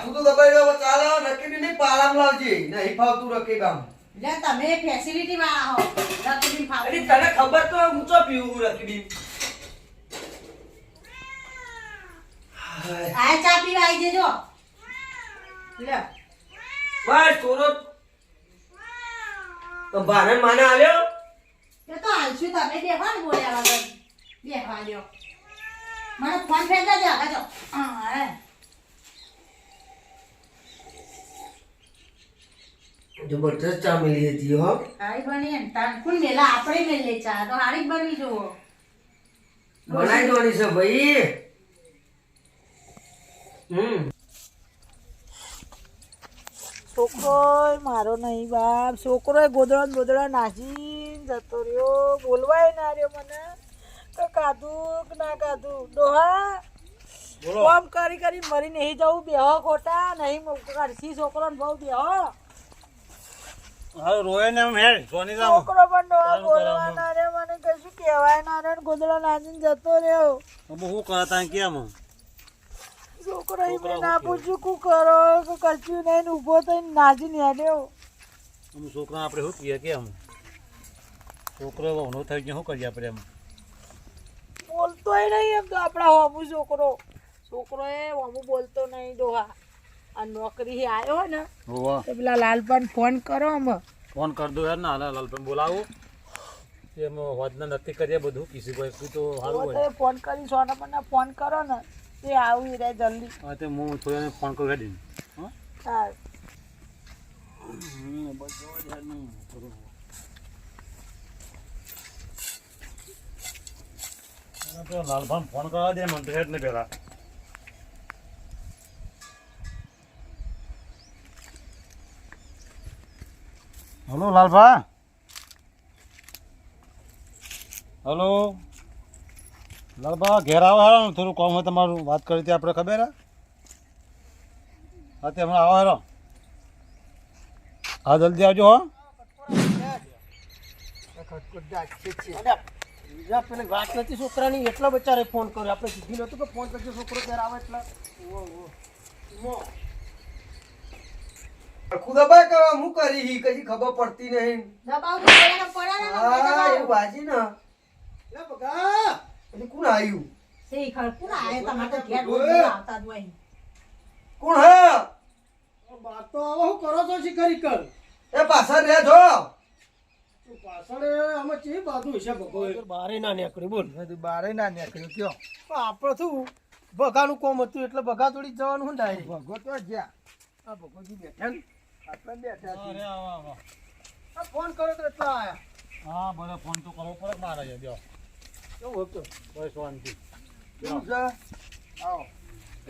માથું તો દબાઈ ચાલે રકીબી નહીં પાલામ લાવજે. નહીં ફાવતું રકીબામ એટલે તમે ફેસિલિટી વાળા હો રકબી ફાવે અરે તને ખબર તો હું ચો પીવું રકીબી. આ ચા પીવા આવી જજો. લે. બસ થોડો તો ભારે માને આલ્યો? એ તો આલશું તમે બેહવા ને બોલ્યા વગર. બેહવા લ્યો મને ફોન ફેંકા દે આગળ હા હે. જબરદસ્ત ચા મળી હતી હો. હારી બની એમ. તાન કુન મેલા આપણે મેલે ચા. તો હારી બની જોવો બનાવી દોની છે ભાઈ. હમ. છોકરો મારો નહીં બાપ. છોકરો ગોદળા ગોદડા નાસી જતો રહ્યો. બોલવાય ના રહ્યો મને. તો કાધું કે ના કાધું? ડોહા કામ કરી કરી મરી નહીં જવું બેહો ખોટા. નહીં કરશી છોકરો ને બહુ બેહો. હવે રોય ને એમ હેડ સોની છોકરો પણ ડોહા સારું બોલવા કરાવવાનું. ના રહ્યો મને કશું કહેવાય ના ને ગોદડા નાસીને જતો રહ્યો. હું શું કરતા કેમ છોકરો મેં ના પૂછ્યું કું કરો? કે કશું નહીં ને ઊભો થઈને નાસીને હેડ્યો. અમે છોકરા આપણે શું કહીએ કેમ છોકરો વહનો થઈ ગયો શું કરીએ આપણે એમ? બોલતોય નહીં એમ તો આપણા હોમું છોકરો. છોકરો એ હોમું બોલતો નહીં ડોહા આ નોકરી આવ્યો ને તો પેલા લાલપાન ફોન કરો અમે ફોન કર દો યાર ના લાલભાઈ બોલાવો. એમ હોદના નક્કી કરીએ બધું કિસી કોઈ કીધું તો સારું હોય. ફોન કરી સોનામાં ફોન કરો ને તે આવી રે જલ્દી. હા તે હું થોડીને ફોન કરી હેડી હા? લાલભાઈ ફોન કરવા દે મને હેડ ને પેલા હલો, લાલભા. હલો. લાલભા, ઘેર આવો હેરો થોડું કોમ હોય તમારું વાત કરી હતી આપણે ખબર હે? તે હમણાં આવો હેરો. હા, જલ્દી આવજો, હો. પેલી વાત નથી છોકરાની એટલા બચારે ફોન કર્યો આપણે સીધી નતું કે ફોન કરજો છોકરો ત્યારે આવે એટલે આખું દબાઈ કરવા હું કરી? હી કશી ખબર પડતી નહીં. દબાવ તો પડે ને પડે ને હા એવું બાજી ને. લે બગા. પછી કોણ આયે? તમારે તો ઘેર રોજ રોજ આવતા જ હોય. કોણ હે? તો આવો શું કરો છો શિકારી કર? એ પાછળ રે જો તું પાછળ અમે ચી બાજુ છે ભગો બારે ના નીકળ્યું બોલ. બારે ના નીકળ્યો કયો? આપણે શું ભગાનું કોમ હતું એટલે ભગા થોડી જવાનું હું ડાયરેક્ટ. ભગો તો જ્યાં. આ ભગોજી બેઠા ને. ફોન કરો તો એટલા આયા. હા બધા ફોન તો કરવો પડે મારે જો. કેવું હતું? કોઈ શાંતિ. કેવું છે? આવો.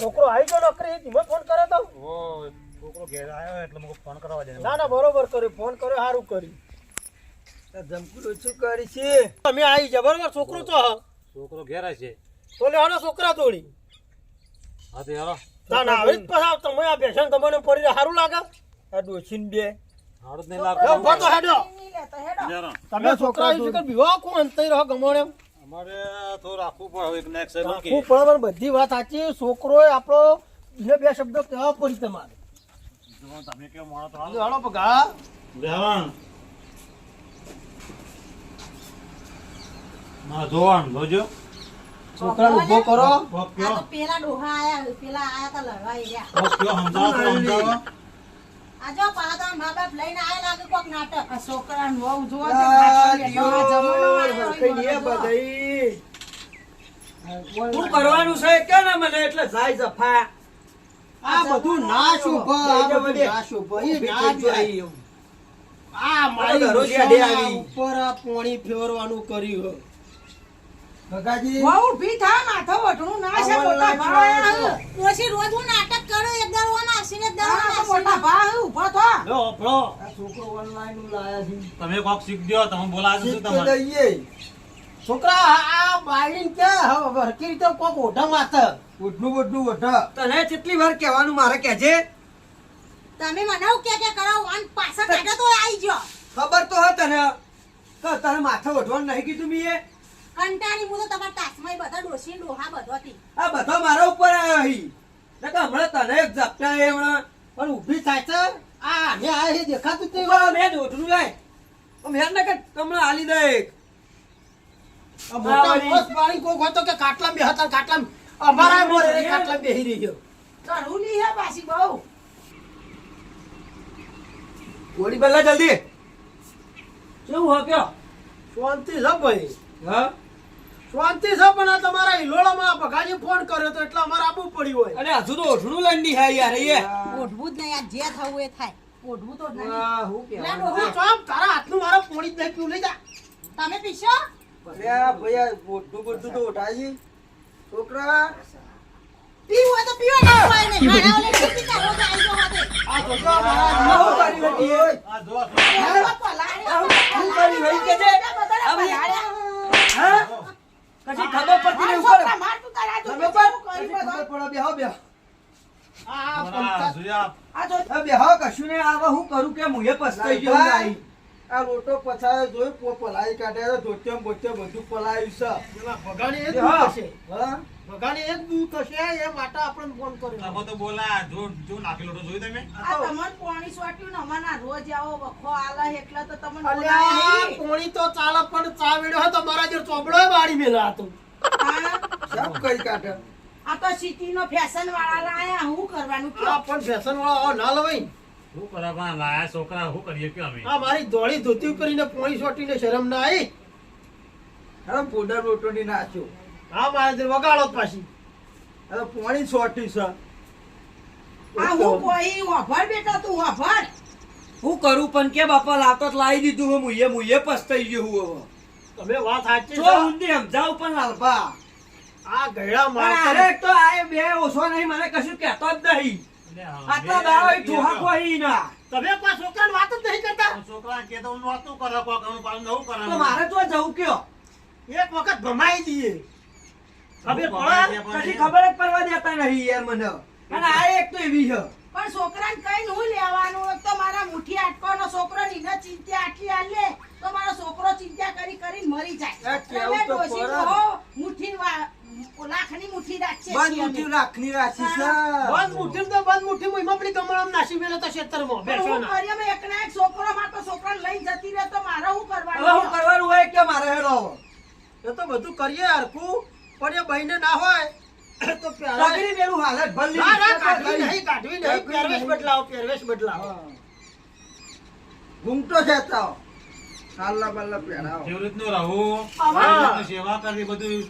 છોકરો આવી ગયો નોકરી ધીમે ફોન કર્યો તો? ઓ છોકરો ઘેર આવ્યો એટલે મને ફોન કરવા દે. ના ના બરોબર કર્યો. ફોન કર્યો સારું કર્યું. આ ધમકું કરી છે? તમે આવી જા બરોબર? છોકરો તો. છોકરો ઘેર છે તો લેવાનો છોકરા તોડી હા તે હાલો. ના ના હવે જ પાછા તમે આ બેસન તમને પડી સારું લાગે? આ ડોસીન બે. તમે છોકરા કોણ અંતઈ રહો ગમણ અમારે તો રાખવું પડે રાખવું પડે પણ બધી વાત સાચી. છોકરો આપણો એને બે શબ્દો કહેવા પડી તમારે. તમે કેવો માણો તો હાલો. હાલો પગા લેવાણ ના જોવાણ જોજો. છોકરા ઊભો કરો. પેલા ડોહા આયા પેલા આયા તો લડવા ઈ રહ્યા કોક કયો સમજાવો તો સમજાવો આ જો પાછા તો મા બાપ લઈને આયા લાગે કોક નાટક. આ છોકરાને વહુ જોવા છે, આ પાછળ બેઠો, આ દિયો, જમાનો આવ્યો, વરખઈ ની એ ઈ બધો. બધાઈ. શું કરવાનું છે? કે ને મને? એટલે જાય જફા. આ બધું ના શુભ આ બધું ના શુભ એ ના બેજો આ મારી દરરોજ યાદે નિશાના આવી. ઉપર પોણી ફેરવાનું કર્યું ભગાજી. વહુ ઊભી થા, માથું વઢણું ના છે, મોટા online ભા આયા લાવો હે. ડોશી રોજ હું નાટક કરું, એક તમે કોક શીખ દો તમે બોલાવે છે તમારે. છોકરા આ- આ બાયડીને હરકી રીતે કોક ઓઢા માથે. ઉઠનું બુઠનું વઢા. તને કેટલી વાર કહેવાનું મારે કહેજે. તમે મને કે કે કરાવો, અને પાછા કાઢો તો આવી ગયો. ખબર તો હે તને. કે તને માથે ઓઢવાનું નહીં કીધું મીએ? કંટાળી હું તો તમારા તાસમાં બધા ડોસી ડોહા બધોથી. આ બધો મારા ઉપર આવ્યો હી. તો કે હમણાં તને એક ઝપટા એ હમણાં. પણ ઊભી થાય છે. આ અમે આ એ દેખાતું જ નહીં ઊભા રહો, મેં દોઢનું લાય આમ હેર કે હમણાં હાલી દે એક. મોટા વળી. પાણી કોક હોય કે કાટલામાં બેહતા ને કાટલામાં અમારા મોરે રે કાટલામાં બેહી રહી ગયો. ચડુલી હે પાછી બહુ. ગોળી પહેલા જલ્દી. કેવું હો કયો શાંતિ છે ભાઈ. હા? શાંતિ છે પણ આ તમારા હિલોળામાં ભગાજી ફોન કર્યો તો એટલે અમારે આવવું પડ્યું હોય. અને હજુ તો ઓઠણું લંડી હે યાર એ. ઓઢવું જ નહીં આ જે થવું એ થાય. ઓઢવું તો નહીં. હું. તારા હાથનું મારો પોણી જ નહીં પીવું લઈ જા. તમે પીશો? ભાઈ આ બોટું બોટું તો છોકરા. પીવું હોય તો પીવો ના હોય મારા ઓલે તો હવે. આ તો મારા કરી બેટી આ જો આ કે છે? બધા. હા? કશી ખબર પડતી નહીં ઉપર. છોકરા, માર તું તારા હાથું ખબર પડ બેહો બેહો. આ આ પંચાયત જોયા. આ જો બેહો કશું ને આવા હું કરું કે મુએ પસ્તાઈ ગયો આ લોટો પછાયો જોયું પો- પલાળી કાઢ્યા તો ધોતિયો ને બોતિયો બધું પલાળ્યું છે પેલા ભગાની એક. હશે હા? ભગાની એક દૂધ હશે એ માટે આપણે ફોન કર્યો તમે તો બોલા જો જો નાખી લોટો જોયું તમે આ તમને પોણી સોટ્યું ને અમારા રોજ આવો વખો આલે એટલે તો તમને બોલા પોણી તો ચાલે પણ ચા વેડ્યો તો મારા જે ચોબડો બાળી મેલા હતો હા? સાફ કરી કાઢે આ તો સિટીનો ફેશન વાળા લાયા હું કરવાનું કે પણ ફેશન વાળા ના લવાય ને. શું કરવા પણ લાયા છોકરા શું કરીએ કે અમે? આ મારી ધોળી ધોતી કરીને પોણી સોટીને શરમ ના આવી? હવે પોડર રોટો નાખ્યો હા મારે તે વગાડો પાછી. હવે પોણી સોટી છે. આ હું કોઈ વાભર બેટા તું વાભર હું કરું પણ કે બાપા લાતો લાવી દીધું હું મુયે મુએ પસ્તાઈ ગયો હું તમે વાત સાચી છે. ઊંધી સમજાવું પણ લાલપા આ ગયડા મારે અરે તો આ બે ઓછો નહીં મને કશું કહેતો જ નહીં. આટલા દાડો ઠોહા કોઈ ના તમે કોઈ છોકરાને વાત જ નહીં કરતા? છોકરા કે તો હું વાતું કરે કોક હું પાછું નવું કરે તો મારે તો જવું કયો? એક વખત ભમાઈ દઈએ. ખબર ભમાઈ પડે ખબર જ પડવા દેતા નહીં યાર મને. અને આ એક તો એવી છે. પણ છોકરાને કઈ હું લેવાનું તો મારા મુઠી આટકોનો છોકરો નીને ચિંતા આટલી આલે તો મારો છોકરો ચિંતા કરી કરી મરી જાય. તમે ડોશી પડે. બંધ મુઠ્ઠી રાખની રાખી છે. બંધ મુઠ્ઠી તો બંધ મુઠ્ઠી માં આપણી ગમણામાં નાસી મેલે તો ખેતરમાં પણ હું બેસવાના. કરીએ અમે એકના એક છોકરો માં તો છોકરાને જતી રહે તો મારે શું હવે કરવાનું કરવાનું હોય કે મારે હેડો એ તો બધું કરીએ હરખું પણ એ બહેને ના હોય તો પહેલા- સગડી હાલત ભલી ના ના કાઢવી નહીં કાઢવી નહીં. પહેરવેશ બદલાવો પહેરવેશ બદલાવો. ઘૂમતો છે તો. હાલ્લા બાલ્લા પહેરાવો. કેવી રીતનું રહું અમારે- કેવી રીતનું સેવા કરવી બધું.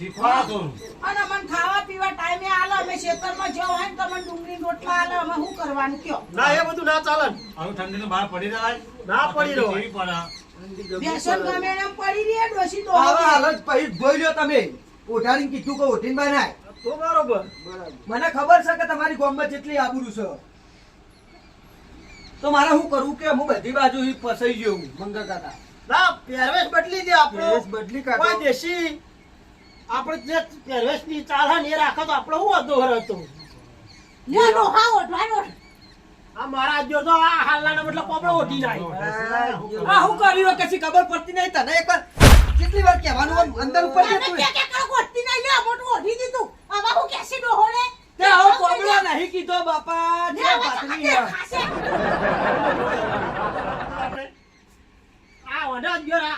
અને મને ખાવા પીવા ટાઈમે આલો અમે ખેતરમાં જવા હોય ને તો મને ડુંગળી રોટલા આલો અમે શું કરવાનું કયો? ના એ બધું ના ચાલે. ને. આવું બહાર પડી રહેવાય. ના પડી આ રહેવાય. ઠંડી કેવી પડે? બેસન ગમે એમ પડી રહે ડોશી તો હવે. હાલત પછી જોઈ લ્યો તમે. ઓઢાડીને કીધું કે ઓઢીને બનાય. તો બરોબર. મને ખબર છે કે તમારી ગામમાં જેટલી આબરૂ છે. તો મારે શું કરવું કે હું બધી બાજુ ફસાઈ ગયો મંગળ કાકા. ના પહેરવેશ બદલી દે આપણો. બદલી કાકા દેશી આપણે જે એ રાખો તો હતો? લ્યો આ મારા જો તો આ હાલના મતલબ પોપડો ઓઢી નાય. આ હું કર્યું કશી ખબર પડતી નહીં તને એક કેટલી વાર કહેવાનું અંદર ઉપર તમે જતું કે કે કરો ગોઠતી નહીં? લ્યો મોટું ઓઢી દીધું. હવે હું કેસી ડોહો ને તે આવો કોબળો નહીં કીધો બાપા જે પાતળી ચકચક આ વડા ગયો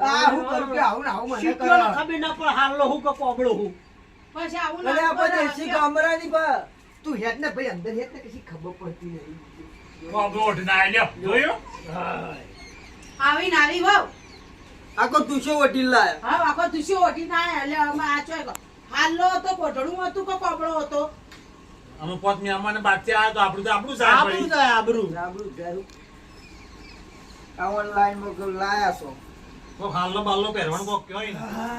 આ હું કરું કે આવું ને આવું મને શીખ્યો ખબર ના પણ હાલો હું કે પોપડો હું. પછી આવું ના આપણે કરે, દેશી લ્યો. ગામડાની તું હેડ ને ભાઈ અંદર હેડ ને કશી ખબર પડતી નહીં. બાબરો ઉઠીને આઈ લ્યો જોયું આવી ને આવી આખો તુસો વટી લાયા. હા આખો દુસી ઓઢી ના એટલે અમે આ ચોય હાલો હતો કોઢળું હતું કે કોબળો હતો? અમે પોત બાદથી આવ્યા તો આપણું તો આપણું સાહેબ આબરૂ પડી જાય આબરૂ. જાબરું આ ઓનલાઈનમાં લાયા છો? હાલનો બાલનો પહેરવાનું કોક કહેવાય ને.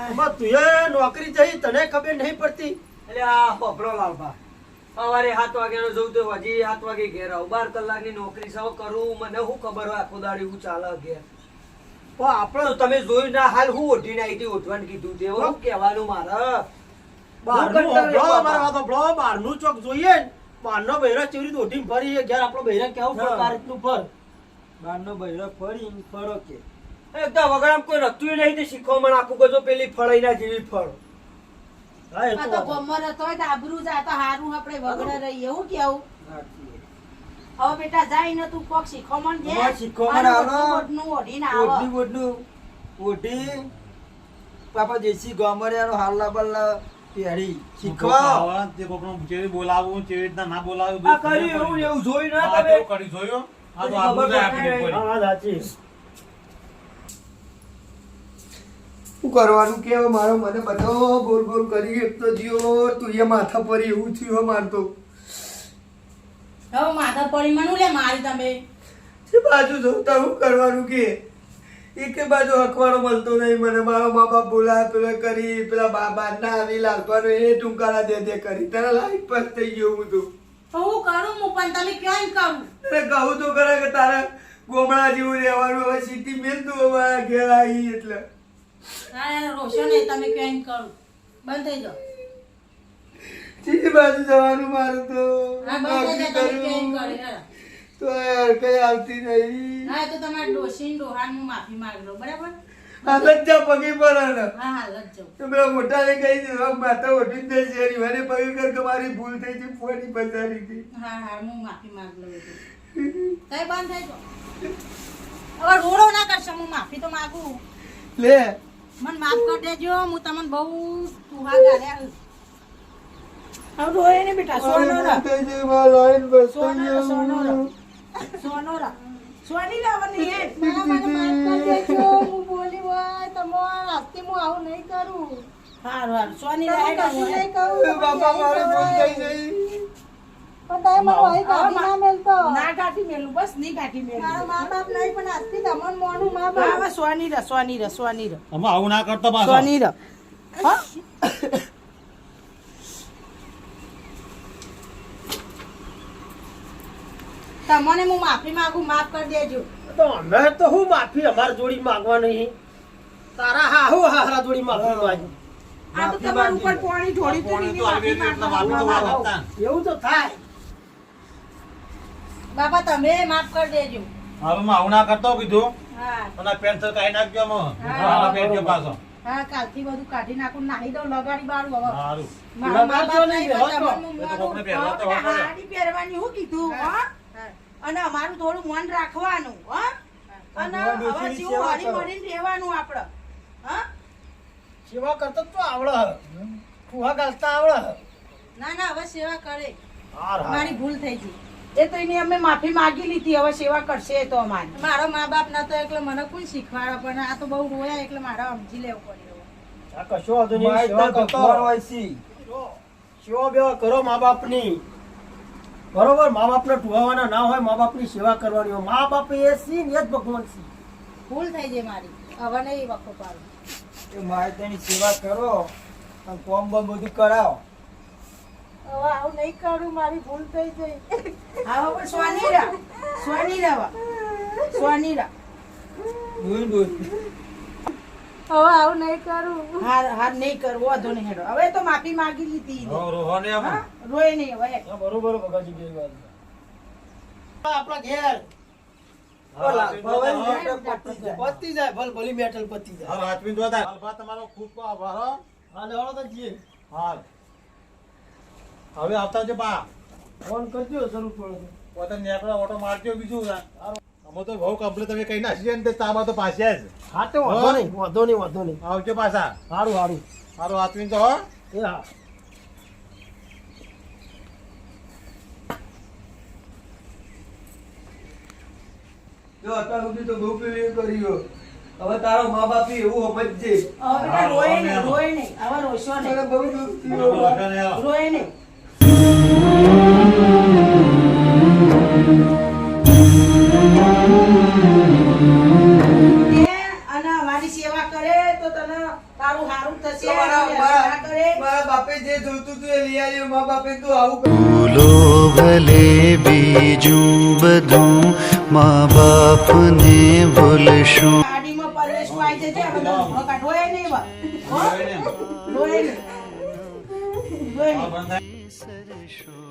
આમાં તું નોકરી જઈ તને ખબર નહીં પડતી. એટલે આ બપરો લાલભા. સવારે સાત વાગ્યાનો જવું તો હજી સાત વાગે ઘેર આવું. બાર કલાકની નોકરી સૌ કરું મને શું ખબર હોય આખો દાડી હું ચાલે ઘેર. પણ આપણે તમે જોયું ના હાલ હું ઓઢીને આવી હતી ઓઢવાનું કીધું તે હું. કહેવાનું મારે. બહારનું ચોક જોઈએ ને બહારનો બૈરો ચેવી રીતે ઉઠીને ફરી ઘેર આપણો બહેરા કેવું ફર રીતનું ફર. બારનો બૈરો ફરી ફરો કે. એકદમ વગડામ કોઈ રખતું નહીં તે શીખવા મને આખું કજો પેલી ફળાઈના જેવી ફળ. હા આ તો તો ગમર હતો તો આબરૂ જાય તો હારું આપણે વગડે રહીએ એવું કેવું? હવે બેટા જાય ને તું કોક શીખોમણ દે હવે શીખોમણ ઓઢનું ઓઢીને આવો. ઓઢી ઓઢનું ઓઢી. પાપા દેશી ગામડિયાનો હાલ્લા બલ્લા પહેરી. શીખવા તે કોકનો કેવી બોલાવવું કેવી રીતના ના બોલાવવું આ કર્યું એવું એવું જોયું ના તમે? કેવું જોયું. આ તો આબરૂ જાય પડે. હા સાચી. શું કરવાનું કે હવે મારો મને બધો બોલ બોલ કરી એક તો જીઓ તું એ માથા પર એવું થયું મારતો હવે માથા પડી મનું લે મારી તમે. જે બાજુ જોતા શું કરવાનું કે? એક બાજુ હકવાનો મળતો નહીં મને. મારો મા બાપ બોલાવે પેલા કરી પેલા બાબા ના આવી લાગવાનો એ ટૂંકાળા દે દે કરી. તને લાઈફ પર થઈ ગયો હું તો. તો હું કરું હું પણ તમે કેમ કરું? અરે કહું તો કરે કે તારા ગોમડા જેવું રહેવાનું. હવે સીધી મેં તું અમારા ઘેર આવી એટલે. ના રોશન એ તમે ક્યાં કરું. બંધ થઈ જાઓ. સીધી બાજુ જવાનું મારું તો. હા થઈ જાઓ. કરે. તો યાર કઈ આવતી નહીં. એ તો તમારે ડોશી ડોહાન હું માફી માંગલો બરાબર? આ લજ્જા પગે પડે હા હા લજ તો પેલા મોટાને કહી માતા ઓઢી જ જઈ શેરી પગે કર કે મારી ભૂલ થઈ છે ફોની બજારી હતી. હા હા હું માફી માંગલો કઈ બંધ થઈ જાઓ. હવે રોડો ના કરશો હું માફી તો માગું. લે મને માફ કરી દેજો હું તમને બહુ સુહા ગાલ્યા હવે રોય ને બેટા સોનો રા થઈ જાય મારા લાઈન બસ સોનો રા, સોનો રા. સોનો રા સોની લાવવાની હે. મને માફ કરી દેજો હું બોલી હોય તમાર આજથી હું આવું નહીં કરું. હારું હારું. સોની કશું નહીં કરું બાપા મારી ભૂલ થઈ ગઈ પણ તમે મને વહી કાઢી ના મેલતો. ના કાઢી મેલું બસ નહીં કાઢી મેલું. મારા મા બાપ નહીં પણ આજથી તમને મોનું મા બાપ. હવે સોની રા સોની રા સોની રા. આમાં આવું ના કરતો પાછો. સોની રા. હા. તમને હું માફી માંગુ માફ કરી દેજો. તો અમે તો હું માફી અમાર જોડી માંગવા નહીં. તારા હાહુ હારા જોડી માફી માંગી. આ તો તમારું ઉપર પાણી ઢોળી તો આવી માફી માંગવા. એવું તો થાય. બાપા તમે માફ કરી દેજો. હવે આવું ના કરતો કીધું. હા. અને પેન્સિલ કાઢી નાખજો. હા. હા, પેન્સિલ પાછો. હા કાલથી બધું કાઢી નાખું નાહી દઉં લગાડી બારું હવે. સારું. મારા બાપ તો. પહેરવા તો હા, પડે. હાડી પહેરવાની હું કીધું હા. હા? હા. અને અમારું થોડું મન રાખવાનું હા? અને હવે સેવા હળી મળીને રહેવાનું આપણે હા? સેવા કરતો તો આવડે. ફુવા ગાલતા આવડે. ના ના હવે સેવા કરે. મારી ભૂલ થઈ ગઈ. એ તો એની અમે માફી માંગી લીધી હવે સેવા કરશે તો અમારી. મારો મા બાપ નતો એટલે મને કોઈ શીખવાડે પણ આ તો બહુ રોયા એટલે મારે સમજી લેવું પડ્યું. આ કશો વાંધો નહીં સેવા કરતો હોય છે. સેવા બેવા કરો મા બાપની બરોબર મા બાપને ટુવાવાના ના હોય મા બાપની સેવા કરવાની હોય. મા બાપ એ સી ને જ ભગવાન છે ભૂલ થઈ ગઈ મારી. હવે નહીં વખો પાડું. એ મારે તેની સેવા કરો અને કોમ બોમ બધું કરાવો. હવે આવું નહીં કરું મારી ભૂલ થઈ ગઈ. હા હવે સ્વાની રા સ્વાની રહેવા સ્વાની રા ડોઈ ડોઈ. હવે આવું નહીં કરું. હાર હાર નહીં કરવો વાંધો નહીં હેડો. હવે તો માફી માંગી લીધી રોહો ને હા રોય નહીં હવે. બરોબર બગાજી ગઈ વાત. આપણા ઘેર. ઓલા, હારું, ભવાની હારું, મેટર પતી જાય. ભલ ભલી મેટલ પતી જાય. હારું, હાચવીને જોતા. તમારો ખૂબ આભાર હો. હા તો જઈએ. હાલ. હવે આવતા છે બા. ફોન કરજો જરૂર પડે પોતે નેકડા ઓટો મારજો બીજું અમે તો બહુ કમ્પ્લીટ તમે કઈ નાખી ને તે તો પાછા જ. હા તો વાંધો નહીં વાંધો નહીં વાંધો નહીં. આવજો પાછા. સારું સારું સારું હાચવીને તો એ હા. જો અત્યાર સુધી તો બહુ પેલું કર્યું. હવે તારો મા બાપ એવું સમજજે હવે રોય નહીં રોય નહીં. હવે રોશો નહીં. રોય નહીં. ભૂલો ભલે બીજું બધું મા બાપને ભૂલશું ગાડીમાં सरसो